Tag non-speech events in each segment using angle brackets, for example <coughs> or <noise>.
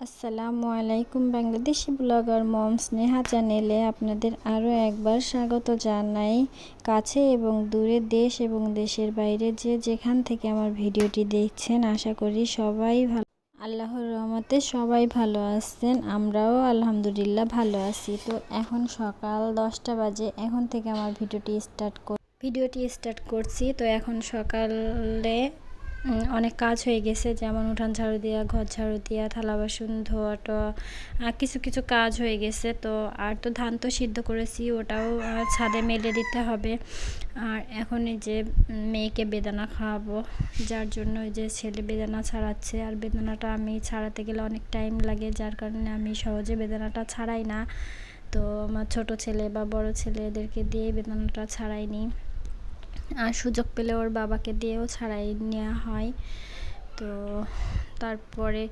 আসসালামু আলাইকুম, বাংলাদেশি ব্লগার মম স্নেহা চ্যানেলে আপনাদের আরও একবার স্বাগত জানাই। কাছে এবং দূরে দেশ এবং দেশের বাইরে যে যেখান থেকে আমার ভিডিওটি দেখছেন, আশা করি সবাই ভালো আল্লাহর রহমতে সবাই ভালো আছেন, আমরাও আলহামদুলিল্লাহ ভালো আছি। তো এখন সকাল দশটা বাজে, এখন থেকে আমার ভিডিওটি স্টার্ট কর ভিডিওটি স্টার্ট করছি। তো এখন সকালে অনেক কাজ হয়ে গেছে, যেমন উঠান ঝাড়ু দেওয়া ঘর ঝাড়ু দেওয়া থালা বাসন ধোয়া টোয়া কিছু কিছু কাজ হয়ে গেছে। তো আর তো ধান তো সিদ্ধ করেছি, ওটাও ছাদে মেলে দিতে হবে। আর এখন এই যে মেয়েকে বেদানা খাওয়াবো, যার জন্য যে ছেলে বেদানা ছাড়াচ্ছে। আর বেদানাটা আমি ছাড়াতে গেলে অনেক টাইম লাগে, যার কারণে আমি সহজে বেদানাটা ছাড়াই না। তো আমার ছোট ছেলে বা বড় ছেলে এদেরকে দিয়ে বেদানাটা ছাড়াই নিই। আর সুযোগ পেলে ওর বাবাকে দিয়েও ছাড়াই নেওয়া হয়। তো তারপরে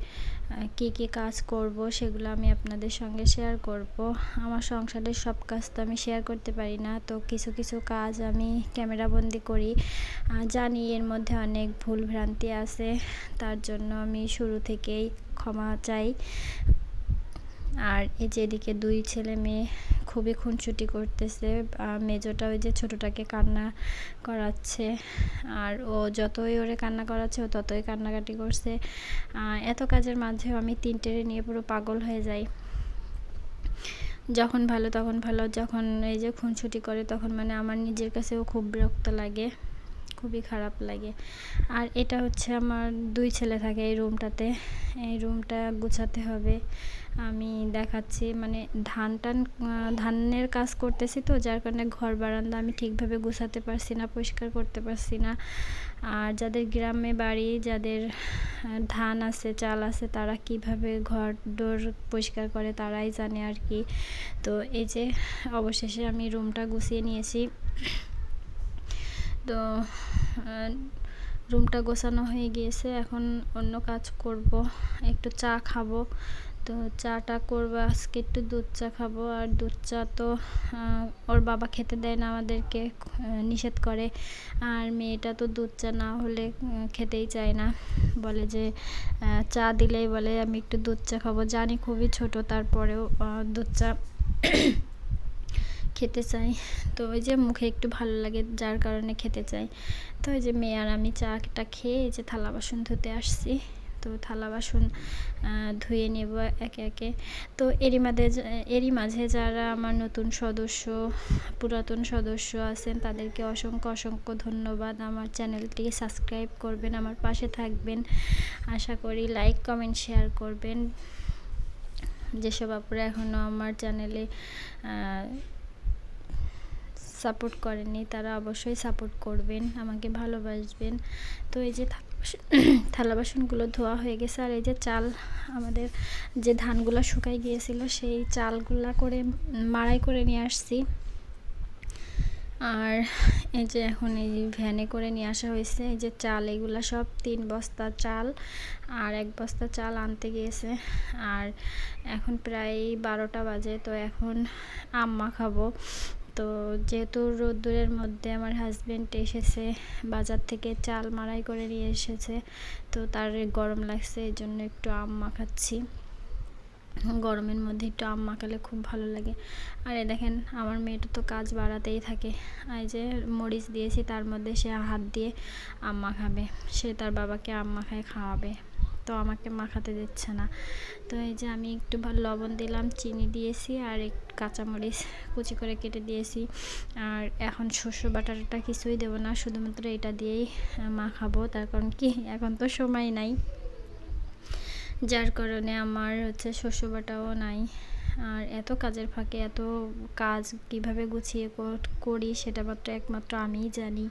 কী কী কাজ করব সেগুলো আমি আপনাদের সঙ্গে শেয়ার করব। আমার সংসারের সব কাজ তো আমি শেয়ার করতে পারি না, তো কিছু কিছু কাজ আমি ক্যামেরাবন্দি করি। জানি এর মধ্যে অনেক ভুল ভ্রান্তি আছে, তার জন্য আমি শুরু থেকেই ক্ষমা চাই। আর এই যে এদিকে দুই ছেলে মেয়ে খুবই খুনছুটি করতেছে। মেজোটা ওই যে ছোটোটাকে কান্না করাচ্ছে। আর ও যতই ওরে কান্না করাচ্ছে, ও ততই কান্নাকাটি করছে। এত কাজের মাঝেও আমি তিনটেরে নিয়ে পুরো পাগল হয়ে যাই। যখন ভালো তখন ভালো, যখন এই যে খুনছুটি করে তখন মানে আমার নিজের কাছেও খুব বিরক্ত লাগে, খুবই খারাপ লাগে। আর এটা হচ্ছে আমার দুই ছেলে থাকে এই রুমটাতে। এই রুমটা গুছাতে হবে। আমি দেখাচ্ছি মানে ধান টান ধানের কাজ করতেছি তো, যার কারণে ঘর বারান্দা আমি ঠিকভাবে গুছাতে পারছি না, পরিষ্কার করতে পারছি না। আর যাদের গ্রামে বাড়ি, যাদের ধান আছে, চাল আছে, তারা কীভাবে ঘর ডোর পরিষ্কার করে তারাই জানে আর কি। তো এই যে, অবশেষে আমি রুমটা গুছিয়ে নিয়েছি। তো রুমটা গোছানো হয়ে গিয়েছে, এখন অন্য কাজ করব, একটু চা খাব। তো চাটা করব, আজকে একটু দুধ চা খাব। আর দুধ চা তো ওর বাবা খেতে দেয় না আমাদেরকে নিষেধ করে। আর মেয়েটা তো দুধ চা না হলে খেতেই চায় না। বলে যে চা দিলেই বলে, আমি একটু দুধ চা খাব। জানি খুবই ছোট, তারপরেও দুধ চা <coughs> খেতে চাই। তো ওই যে মুখে একটু ভালো লাগে, যার কারণে খেতে চাই। তো ওই যে মেয়ে আর আমি চাটা খেয়ে এই যে থালা বাসন ধুতে আসছি। তো থালা বাসন ধুয়ে নেব একে একে। তো এরই মাঝে এরই মাঝে যারা আমার নতুন সদস্য, পুরাতন সদস্য আছেন, তাদেরকে অসংখ্য অসংখ্য ধন্যবাদ। আমার চ্যানেলটি সাবস্ক্রাইব করবেন, আমার পাশে থাকবেন। আশা করি লাইক, কমেন্ট, শেয়ার করবেন। যেসব আপুরা এখনও আমার চ্যানেলে সাপোর্ট করেননি, তারা অবশ্যই সাপোর্ট করবেন, আমাকে ভালোবাসবেন। তো এই যে থালা বাসনগুলো ধোয়া হয়ে গেছে আর এই যে চাল আমাদের যে ধানগুলো শুকাই গিয়েছিল সেই চালগুলা করে মাড়াই করে নিয়ে আসছি। আর এই যে এখন এই ভ্যানে করে নিয়ে আসা হয়েছে। এই যে চাল, এগুলো সব তিন বস্তা চাল আর এক বস্তা চাল আনতে গিয়েছে। আর এখন প্রায় বারোটা বাজে, তো এখন আম্মা খাব। তো যেহেতু রোদ্দুরের মধ্যে আমার হাজব্যান্ড এসেছে, বাজার থেকে চাল মারাই করে নিয়ে এসেছে, তো তার গরম লাগছে, এই জন্য একটু আম মাখাচ্ছি। গরমের মধ্যে একটু আম মাখালে খুব ভালো লাগে। আর এ দেখেন, আমার মেয়েটা তো কাজ বাড়াতেই থাকে। এই যে মরিচ দিয়েছি, তার মধ্যে সে হাত দিয়ে আম মাখাবে। সে তার বাবাকে আম মাখায় খাওয়াবে। তো আমাকে মাখাতে দিচ্ছে না। তো এই যে আমি একটু ভালো লবণ দিলাম, চিনি দিয়েছি আর একটু কাঁচামরিচ কুচি করে কেটে দিয়েছি। আর এখন শস্য বাটাটা কিছুই দেবো না, শুধুমাত্র এটা দিয়েই মাখাবো। তার কারণ কি, এখন তো সময় নাই। যার কারণে আমার হচ্ছে শস্য বাটাও নাই। আর এত কাজের ফাঁকে এত কাজ কীভাবে গুছিয়ে করি সেটা মাত্র একমাত্র আমিই জানি।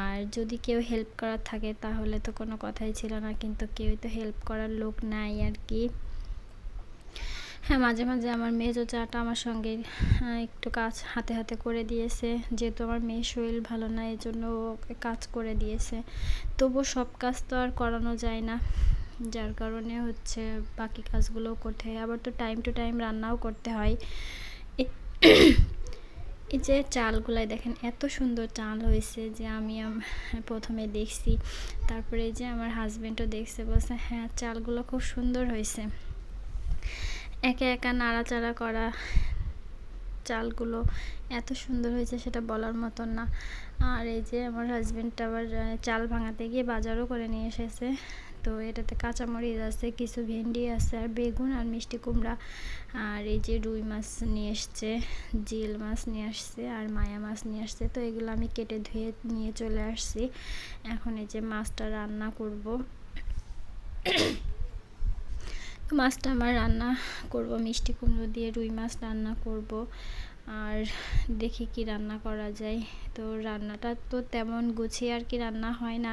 আর যদি কেউ হেল্প করার থাকে তাহলে তো কোনো কথাই ছিল না, কিন্তু কেউই তো হেল্প করার লোক নাই আর কি। হ্যাঁ মাঝে মাঝে আমার মেজো চাটা আমার সঙ্গে একটু কাজ হাতে হাতে করে দিয়েছে। যেহেতু আমার মেয়ের শরীর ভালো না এই জন্য কাজ করে দিয়েছে। তবু সব কাজ তো আর করানো যায় না। যার কারণে হচ্ছে বাকি কাজগুলোও করতে হয়। আবার তো টাইম টু টাইম রান্নাও করতে হয়। <coughs> এই যে চালগুলাই দেখেন, এত সুন্দর চাল হয়েছে যে আমি <laughs> প্রথমে দেখছি। তারপরে এই যে আমার হাজব্যান্ডও দেখছে, বলছে হ্যাঁ চালগুলো খুব সুন্দর হয়েছে। একা একা নাড়াচাড়া করা চালগুলো এত সুন্দর হয়েছে সেটা বলার মতন না। আর এই যে আমার হাজব্যান্ডটা আবার চাল ভাঙাতে গিয়ে বাজারও করে নিয়ে এসেছে। তো এটাতে কাঁচামরিচ আছে, কিছু ভেন্ডি আছে, আর বেগুন আর মিষ্টি কুমড়া। আর এই যে রুই মাছ নিয়ে এসছে, জিল মাছ নিয়ে আসছে, আর মায়া মাছ নিয়ে আসছে। তো এগুলো আমি কেটে ধুয়ে নিয়ে চলে আসছি। এখন এই যে মাছটা রান্না করব। মাছটা আমার রান্না করব, মিষ্টি কুমড়ো দিয়ে রুই মাছ রান্না করব। আর দেখি কি রান্না করা যায়। তো রান্নাটা তো তেমন গুছিয়ে আর কি রান্না হয় না।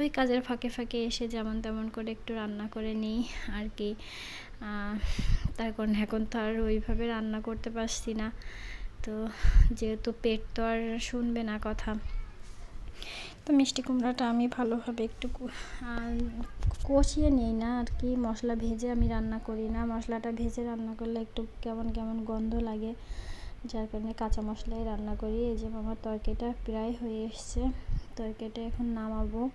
ওই কাজের ফাঁকে ফাঁকে এসে যেমন তেমন করে একটু রান্না করে নিই আর কি। তার কারণ এখন তো আর ওইভাবে রান্না করতে পারছি না। তো যেহেতু পেট তো আর শুনবে না কথা। তো মিষ্টি কুমড়াটা আমি ভালোভাবে একটু কষিয়ে নিই না আর কি। মশলা ভেজে আমি রান্না করি না। মশলাটা ভেজে রান্না করলে একটু কেমন কেমন গন্ধ লাগে। যার কারণে কাঁচা মশলাই রান্না করি। এই যে আমার তরকারিটা প্রায় হয়ে এসছে। তরকারিটা এখন নামাবো।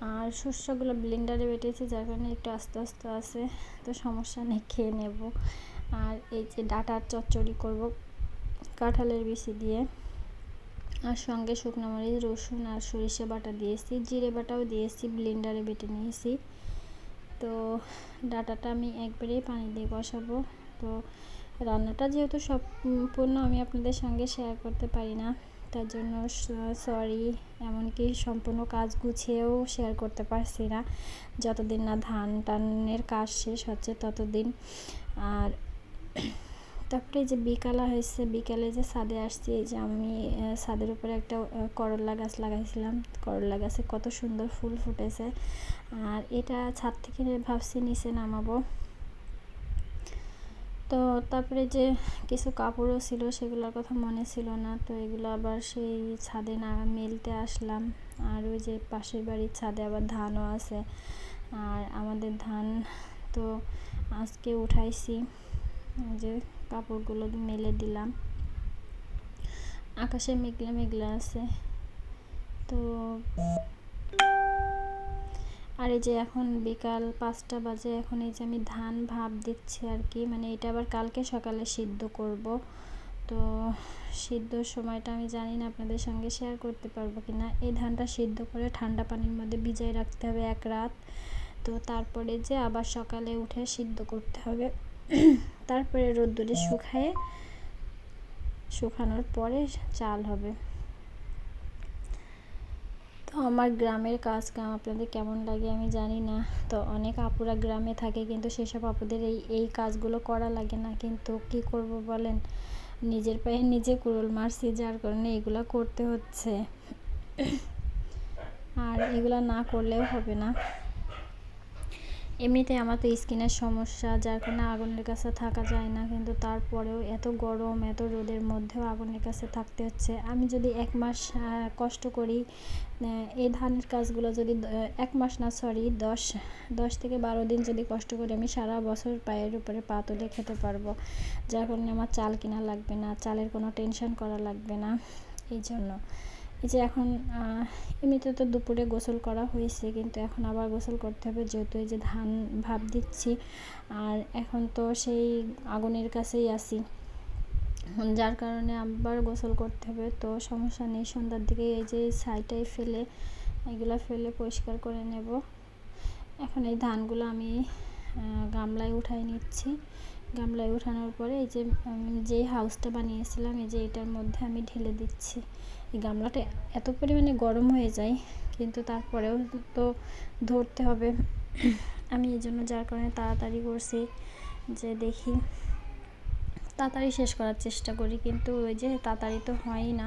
আর শস্যগুলো ব্লেন্ডারে বেটেছি, যার কারণে একটু আস্তে আস্তে আছে। তো সমস্যা নেই, খেয়ে নেব। আর এই যে ডাটার চচ্চড়ি করব কাঁঠালের বিচি দিয়ে। আর সঙ্গে শুকনো মরিচ, রসুন আর সরিষা বাটা দিয়েছি। জিরে বাটাও দিয়েছি ব্লেন্ডারে বেটে নিয়েছি। তো ডাটাটা আমি একবারেই পানি দিয়ে বসাবো। তো রান্নাটা যেহেতু সম্পূর্ণ আমি আপনাদের সঙ্গে শেয়ার করতে পারি না, তার জন্য সরি এমনকি সম্পূর্ণ কাজ গুছিয়েও শেয়ার করতে পারছি না। যতদিন না ধান টানের কাজ শেষ হচ্ছে ততদিন। আর তারপরে যে বিকালা হয়েছে, বিকালে যে ছাদে আসছি, এই যে আমি ছাদের উপরে একটা করলা গাছ লাগাইছিলাম। করলা গাছে কত সুন্দর ফুল ফুটেছে। আর এটা ছাদ থেকে ভাবছি নিচে নামাবো। তো তারপরে যে কিছু কাপড়ও ছিল সেগুলোর কথা মনে ছিল না, তো এগুলো আবার সেই ছাদে না মেলতে আসলাম। আর ওই যে পাশের বাড়ির ছাদে আবার ধানও আছে। আর আমাদের ধান তো আজকে উঠাইছি যে কাপড়গুলো মেলে দিলাম। আকাশে মেঘলা মেঘলা আছে। তো আর এই যে এখন বিকাল পাঁচটা বাজে, এখন এই যে আমি ধান ভাপ দিচ্ছি আর কি মানে এটা আবার কালকে সকালে সিদ্ধ করব। তো সিদ্ধর সময়টা আমি জানি না আপনাদের সঙ্গে শেয়ার করতে পারব কি না এই ধানটা সিদ্ধ করে ঠান্ডা পানির মধ্যে ভিজাই রাখতে হবে এক রাত। তো তারপরে যে আবার সকালে উঠে সিদ্ধ করতে হবে। তারপরে রোদ্দুরে শুকায়ে শুকানোর পরে চাল হবে। তো আমার গ্রামের কাজ কাম আপনাদের কেমন লাগে আমি জানি না। তো অনেক আপুরা গ্রামে থাকে কিন্তু সেসব আপুদের এই এই কাজগুলো করা লাগে না। কিন্তু কি করব বলেন? নিজের পায়ে নিজে কুড়ুল মারছি, যার কারণে এগুলো করতে হচ্ছে। আর এগুলো না করলেও হবে না। এমনিতে আমার তো স্কিনের সমস্যা, যার কারণে আগুনের কাছে থাকা যায় না। কিন্তু তারপরেও এত গরম, এত রোদের মধ্যেও আগুনের কাছে থাকতে হচ্ছে। আমি যদি এক মাস কষ্ট করি এই ধানের কাজগুলো যদি এক মাস না সরি দশ দশ থেকে বারো দিন যদি কষ্ট করি, আমি সারা বছর পায়ের উপরে পা তুলে খেতে পারব। যার কারণে আমার চাল কিনা লাগবে না, চালের কোনো টেনশন করা লাগবে না, এই জন্য। এই যে এখন এমনিতে তো দুপুরে গোসল করা হয়েছে, কিন্তু এখন আবার গোসল করতে হবে, যেহেতু এই যে ধান ভাব দিচ্ছি। আর এখন তো সেই আগুনের কাছেই আসি যার কারণে আবার গোসল করতে হবে, তো সমস্যা নেই, সন্ধ্যার দিকে এই যে ছাইটাই ফেলে, এগুলো ফেলে পরিষ্কার করে নেব। এখন এই ধানগুলো আমি গামলায় উঠাই নিচ্ছি। গামলায় উঠানোর পরে এই যে যে হাউসটা বানিয়েছিলাম, এই যে এটার মধ্যে আমি ঢেলে দিচ্ছি। এই গামলাটা এত পরিমাণে গরম হয়ে যায়, কিন্তু তারপরেও তো ধরতে হবে। আমি এই জন্য যার কারণে তাড়াতাড়ি করছি যে দেখি, তাড়াতাড়ি শেষ করার চেষ্টা করি, কিন্তু ওই যে তাড়াতাড়ি তো হয়ই না।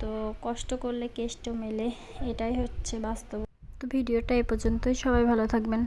তো কষ্ট করলে কেষ্ট মেলে, এটাই হচ্ছে বাস্তব। তো ভিডিওটা এ পর্যন্তই, সবাই ভালো থাকবেন।